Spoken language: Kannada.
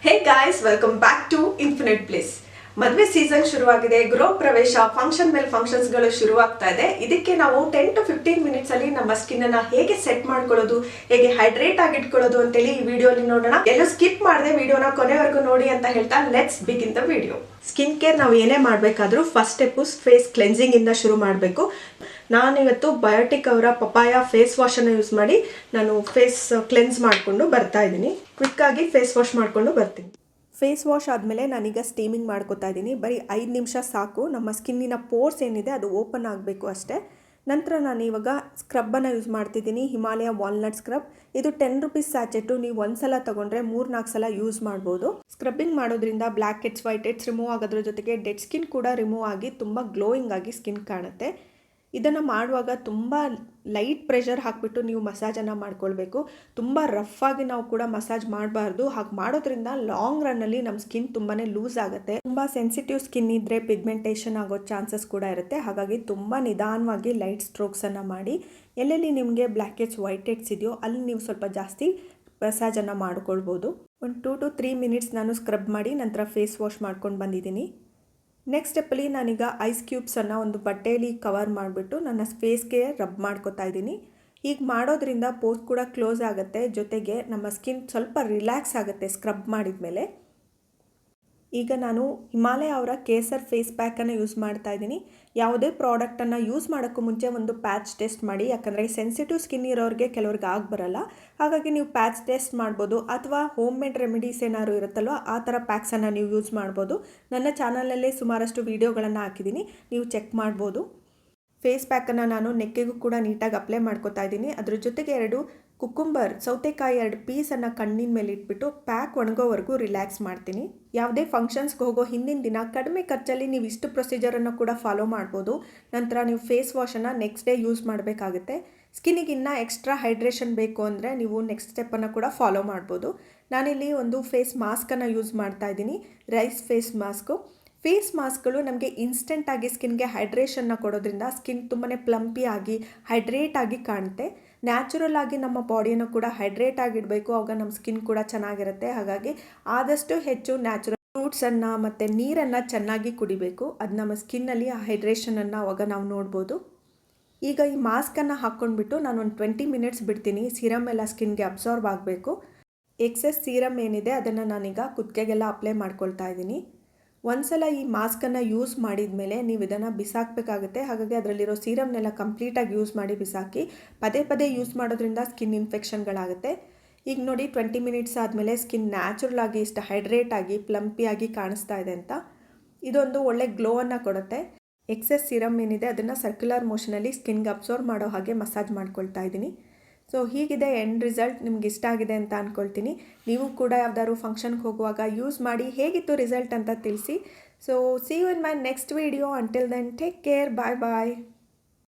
Hey guys, welcome back to Infinite Bliss. ಮದುವೆ ಸೀಸನ್ ಶುರುವಾಗಿದೆ. ಗೃಹ ಪ್ರವೇಶ ಫಂಕ್ಷನ್ ಮೇಲೆ ಫಂಕ್ಷನ್ಸ್ಗಳು ಶುರುವಾಗ್ತಾ ಇದೆ. ಇದಕ್ಕೆ ನಾವು ಟೆನ್ ಟು ಫಿಫ್ಟೀನ್ ಮಿನಿಟ್ಸ್ ಅಲ್ಲಿ ನಮ್ಮ ಸ್ಕಿನ್ ಅನ್ನ ಹೇಗೆ ಸೆಟ್ ಮಾಡ್ಕೊಳ್ಳೋದು, ಹೇಗೆ ಹೈಡ್ರೇಟ್ ಆಗಿ ಇಟ್ಕೊಳ್ಳೋದು ಅಂತೇಳಿ ಈ ವಿಡಿಯೋಲಿ ನೋಡೋಣ. ಎಲ್ಲೂ ಸ್ಕಿಪ್ ಮಾಡದೆ ವಿಡಿಯೋನ ಕೊನೆವರೆಗೂ ನೋಡಿ ಅಂತ ಹೇಳ್ತಾ let's begin the video skin care ನಾವು ಏನೇ ಮಾಡಬೇಕಾದ್ರೂ ಫಸ್ಟ್ ಸ್ಟೆಪ್ಪು ಫೇಸ್ ಕ್ಲೆನ್ಸಿಂಗ್ ಇಂದ ಶುರು ಮಾಡಬೇಕು. ನಾನಿವತ್ತು ಬಯೋಟಿಕ್ ಅವರ ಪಪಾಯ ಫೇಸ್ ವಾಶನ್ನು ಯೂಸ್ ಮಾಡಿ ನಾನು ಫೇಸ್ ಕ್ಲೆನ್ಸ್ ಮಾಡಿಕೊಂಡು ಬರ್ತಾ ಇದ್ದೀನಿ. ಕ್ವಿಕ್ಕಾಗಿ ಫೇಸ್ ವಾಶ್ ಮಾಡಿಕೊಂಡು ಬರ್ತೀನಿ. ಫೇಸ್ ವಾಶ್ ಆದಮೇಲೆ ನಾನೀಗ ಸ್ಟೀಮಿಂಗ್ ಮಾಡ್ಕೋತಾ ಇದ್ದೀನಿ. ಬರೀ ಐದು ನಿಮಿಷ ಸಾಕು. ನಮ್ಮ ಸ್ಕಿನ್ನಿನ ಪೋರ್ಸ್ ಏನಿದೆ ಅದು ಓಪನ್ ಆಗಬೇಕು ಅಷ್ಟೇ. ನಂತರ ನಾನು ಇವಾಗ ಸ್ಕ್ರಬ್ಬನ್ನು ಯೂಸ್ ಮಾಡ್ತಿದ್ದೀನಿ. Himalaya walnut scrub. ಇದು ಟೆನ್ ರುಪೀಸ್ ಸ್ಯಾಚೆಟ್ಟು. ನೀವು ಒಂದ್ಸಲ ತಗೊಂಡ್ರೆ ಮೂರು ನಾಲ್ಕು ಸಲ ಯೂಸ್ ಮಾಡ್ಬೋದು. ಸ್ಕ್ರಬ್ಬಿಂಗ್ ಮಾಡೋದ್ರಿಂದ black heads, white heads remove ಆಗೋದ್ರ ಜೊತೆಗೆ ಡೆಡ್ ಸ್ಕಿನ್ ಕೂಡ ರಿಮೂವ್ ಆಗಿ ತುಂಬ ಗ್ಲೋಯಿಂಗ್ ಆಗಿ ಸ್ಕಿನ್ ಕಾಣುತ್ತೆ. ಇದನ್ನು ಮಾಡುವಾಗ ತುಂಬ ಲೈಟ್ ಪ್ರೆಷರ್ ಹಾಕಿಬಿಟ್ಟು ನೀವು ಮಸಾಜನ್ನು ಮಾಡ್ಕೊಳ್ಬೇಕು. ತುಂಬ ರಫ್ ಆಗಿ ನಾವು ಕೂಡ ಮಸಾಜ್ ಮಾಡಬಾರ್ದು. ಹಾಗೆ ಮಾಡೋದ್ರಿಂದ ಲಾಂಗ್ ರನ್ನಲ್ಲಿ ನಮ್ಮ ಸ್ಕಿನ್ ತುಂಬಾ ಲೂಸ್ ಆಗುತ್ತೆ. ತುಂಬ ಸೆನ್ಸಿಟಿವ್ ಸ್ಕಿನ್ ಇದ್ದರೆ ಪಿಗ್ಮೆಂಟೇಷನ್ ಆಗೋ ಚಾನ್ಸಸ್ ಕೂಡ ಇರುತ್ತೆ. ಹಾಗಾಗಿ ತುಂಬ ನಿಧಾನವಾಗಿ ಲೈಟ್ ಸ್ಟ್ರೋಕ್ಸನ್ನು ಮಾಡಿ. ಎಲ್ಲೆಲ್ಲಿ ನಿಮಗೆ ಬ್ಲ್ಯಾಕ್ ಹೆಡ್ಸ್ ವೈಟ್ ಹೆಡ್ಸ್ ಇದೆಯೋ ಅಲ್ಲಿ ನೀವು ಸ್ವಲ್ಪ ಜಾಸ್ತಿ ಮಸಾಜನ್ನು ಮಾಡ್ಕೊಳ್ಬೋದು. ಒಂದು ಟೂ ಟು ತ್ರೀ ಮಿನಿಟ್ಸ್ ನಾನು ಸ್ಕ್ರಬ್ ಮಾಡಿ ನಂತರ ಫೇಸ್ ವಾಶ್ ಮಾಡ್ಕೊಂಡು ಬಂದಿದ್ದೀನಿ. ನೆಕ್ಸ್ಟ್ ಸ್ಟೆಪ್ಪಲ್ಲಿ ನಾನೀಗ ಐಸ್ ಕ್ಯೂಬ್ಸನ್ನು ಒಂದು ಬಟ್ಟೆಯಲ್ಲಿ ಕವರ್ ಮಾಡಿಬಿಟ್ಟು ನನ್ನ ಫೇಸ್ಗೆ ರಬ್ ಮಾಡ್ಕೋತಾ ಇದ್ದೀನಿ. ಹೀಗೆ ಮಾಡೋದ್ರಿಂದ ಪೋಸ್ಟ್ ಕೂಡ ಕ್ಲೋಸ್ ಆಗುತ್ತೆ. ಜೊತೆಗೆ ನಮ್ಮ ಸ್ಕಿನ್ ಸ್ವಲ್ಪ ರಿಲ್ಯಾಕ್ಸ್ ಆಗುತ್ತೆ ಸ್ಕ್ರಬ್ ಮಾಡಿದ ಮೇಲೆ ಈಗ ನಾನು ಹಿಮಾಲಯ ಅವರ ಕೇಸರ್ ಫೇಸ್ ಪ್ಯಾಕನ್ನು ಯೂಸ್ ಮಾಡ್ತಾ ಇದ್ದೀನಿ. ಯಾವುದೇ ಪ್ರಾಡಕ್ಟನ್ನು ಯೂಸ್ ಮಾಡೋಕ್ಕೂ ಮುಂಚೆ ಒಂದು ಪ್ಯಾಚ್ ಟೆಸ್ಟ್ ಮಾಡಿ. ಯಾಕಂದರೆ ಸೆನ್ಸಿಟಿವ್ ಸ್ಕಿನ್ ಇರೋರಿಗೆ ಕೆಲವ್ರಿಗೆ ಆಗಿ ಬರಲ್ಲ. ಹಾಗಾಗಿ ನೀವು ಪ್ಯಾಚ್ ಟೆಸ್ಟ್ ಮಾಡ್ಬೋದು. ಅಥವಾ ಹೋಮ್ ಮೇಡ್ ರೆಮಿಡೀಸ್ ಏನಾದ್ರು ಇರುತ್ತಲ್ವ, ಆ ಥರ ಪ್ಯಾಕ್ಸನ್ನು ನೀವು ಯೂಸ್ ಮಾಡ್ಬೋದು. ನನ್ನ ಚಾನಲಲ್ಲೇ ಸುಮಾರಷ್ಟು ವೀಡಿಯೋಗಳನ್ನು ಹಾಕಿದ್ದೀನಿ. ನೀವು ಚೆಕ್ ಮಾಡ್ಬೋದು. ಫೇಸ್ ಪ್ಯಾಕನ್ನು ನಾನು ನೆಕ್ಕೆಗೂ ಕೂಡ ನೀಟಾಗಿ ಅಪ್ಲೈ ಮಾಡ್ಕೋತಾ ಇದ್ದೀನಿ. ಅದ್ರ ಜೊತೆಗೆ ಎರಡು ಕುಕ್ಕುಂಬರ್ ಸೌತೆಕಾಯಿ ಎರಡು ಪೀಸನ್ನು ಕಣ್ಣಿನ ಮೇಲೆ ಇಟ್ಬಿಟ್ಟು ಪ್ಯಾಕ್ ಒಣಗೋವರೆಗೂ ರಿಲ್ಯಾಕ್ಸ್ ಮಾಡ್ತೀನಿ. ಯಾವುದೇ ಫಂಕ್ಷನ್ಸ್ಗೆ ಹೋಗೋ ಹಿಂದಿನ ದಿನ ಕಡಿಮೆ ಖರ್ಚಲ್ಲಿ ನೀವು ಇಷ್ಟು ಪ್ರೊಸೀಜರನ್ನು ಕೂಡ ಫಾಲೋ ಮಾಡ್ಬೋದು. ನಂತರ ನೀವು ಫೇಸ್ ವಾಶನ್ನು ನೆಕ್ಸ್ಟ್ ಡೇ ಯೂಸ್ ಮಾಡಬೇಕಾಗುತ್ತೆ. ಸ್ಕಿನ್ನಿಗೆ ಇನ್ನೂ ಎಕ್ಸ್ಟ್ರಾ ಹೈಡ್ರೇಷನ್ ಬೇಕು ಅಂದರೆ ನೀವು ನೆಕ್ಸ್ಟ್ ಸ್ಟೆಪ್ಪನ್ನು ಕೂಡ ಫಾಲೋ ಮಾಡ್ಬೋದು. ನಾನಿಲ್ಲಿ ಒಂದು ಫೇಸ್ ಮಾಸ್ಕನ್ನು ಯೂಸ್ ಮಾಡ್ತಾ ಇದ್ದೀನಿ. ರೈಸ್ ಫೇಸ್ ಮಾಸ್ಕು ಫೇಸ್ ಮಾಸ್ಕ್ಗಳು ನಮಗೆ ಇನ್ಸ್ಟೆಂಟಾಗಿ ಸ್ಕಿನ್ಗೆ ಹೈಡ್ರೇಷನ್ನ ಕೊಡೋದ್ರಿಂದ ಸ್ಕಿನ್ ತುಂಬಾ ಪ್ಲಂಪಿ ಆಗಿ ಹೈಡ್ರೇಟ್ ಆಗಿ ಕಾಣುತ್ತೆ. ನ್ಯಾಚುರಲ್ ಆಗಿ ನಮ್ಮ ಬಾಡಿಯನ್ನು ಕೂಡ ಹೈಡ್ರೇಟ್ ಆಗಿಡಬೇಕು ಆಗ ನಮ್ಮ ಸ್ಕಿನ್ ಕೂಡ ಚೆನ್ನಾಗಿರುತ್ತೆ. ಹಾಗಾಗಿ ಆದಷ್ಟು ಹೆಚ್ಚು ನ್ಯಾಚುರಲ್ ಫ್ರೂಟ್ಸನ್ನು ಮತ್ತು ನೀರನ್ನು ಚೆನ್ನಾಗಿ ಕುಡಿಬೇಕು. ಅದು ನಮ್ಮ ಸ್ಕಿನ್ನಲ್ಲಿ ಆ ಹೈಡ್ರೇಷನನ್ನು ಅವಾಗ ನಾವು ನೋಡ್ಬೋದು. ಈಗ ಈ ಮಾಸ್ಕನ್ನು ಹಾಕ್ಕೊಂಡ್ಬಿಟ್ಟು ನಾನು ಒಂದು ಟ್ವೆಂಟಿ ಮಿನಿಟ್ಸ್ ಬಿಡ್ತೀನಿ. ಸೀರಮ್ ಎಲ್ಲ ಸ್ಕಿನ್ಗೆ ಅಬ್ಸಾರ್ಬ್ ಆಗಬೇಕು. ಎಕ್ಸೆಸ್ ಸೀರಮ್ ಏನಿದೆ ಅದನ್ನು ನಾನೀಗ ಕುತ್ತಿಗೆಗೆಲ್ಲ ಅಪ್ಲೈ ಮಾಡ್ಕೊಳ್ತಾ ಇದ್ದೀನಿ. ಒಂದ್ಸಲ ಈ ಮಾಸ್ಕನ್ನು ಯೂಸ್ ಮಾಡಿದ ಮೇಲೆ ನೀವು ಇದನ್ನು ಬಿಸಾಕಬೇಕಾಗುತ್ತೆ. ಹಾಗಾಗಿ ಅದರಲ್ಲಿರೋ ಸೀರಮ್ನೆಲ್ಲ ಕಂಪ್ಲೀಟಾಗಿ ಯೂಸ್ ಮಾಡಿ ಬಿಸಾಕಿ, ಪದೇ ಪದೇ ಯೂಸ್ ಮಾಡೋದ್ರಿಂದ ಸ್ಕಿನ್ ಇನ್ಫೆಕ್ಷನ್ಗಳಾಗುತ್ತೆ ಈಗ ನೋಡಿ ಟ್ವೆಂಟಿ ಮಿನಿಟ್ಸ್ ಆದಮೇಲೆ ಸ್ಕಿನ್ ನ್ಯಾಚುರಲ್ ಆಗಿ, ಇಷ್ಟು ಹೈಡ್ರೇಟ್ ಆಗಿ ಪ್ಲಂಪಿಯಾಗಿ ಕಾಣಿಸ್ತಾ ಇದೆ ಅಂತ. ಇದೊಂದು ಒಳ್ಳೆ ಗ್ಲೋವನ್ನು ಕೊಡುತ್ತೆ. ಎಕ್ಸೆಸ್ ಸಿರಮ್ ಏನಿದೆ, ಅದನ್ನು ಸರ್ಕ್ಯುಲರ್ ಮೋಷನಲ್ಲಿ ಸ್ಕಿನ್ಗೆ ಅಬ್ಸರ್ವ್ ಮಾಡೋ ಹಾಗೆ ಮಸಾಜ್ ಮಾಡ್ಕೊಳ್ತಾ ಇದ್ದೀನಿ. ಸೊ ಹೀಗಿದೆ ಎಂಡ್ ರಿಸಲ್ಟ್ ನಿಮ್ಗೆ ಇಷ್ಟ ಆಗಿದೆ ಅಂತ ಅಂದ್ಕೊಳ್ತೀನಿ ನೀವು ಕೂಡ ಯಾವ್ದಾದ್ರು ಫಂಕ್ಷನ್ಗೆ ಹೋಗುವಾಗ ಯೂಸ್ ಮಾಡಿ ಹೇಗಿತ್ತು ರಿಸಲ್ಟ್ ಅಂತ ತಿಳಿಸಿ. So see you in my next video until then take care bye bye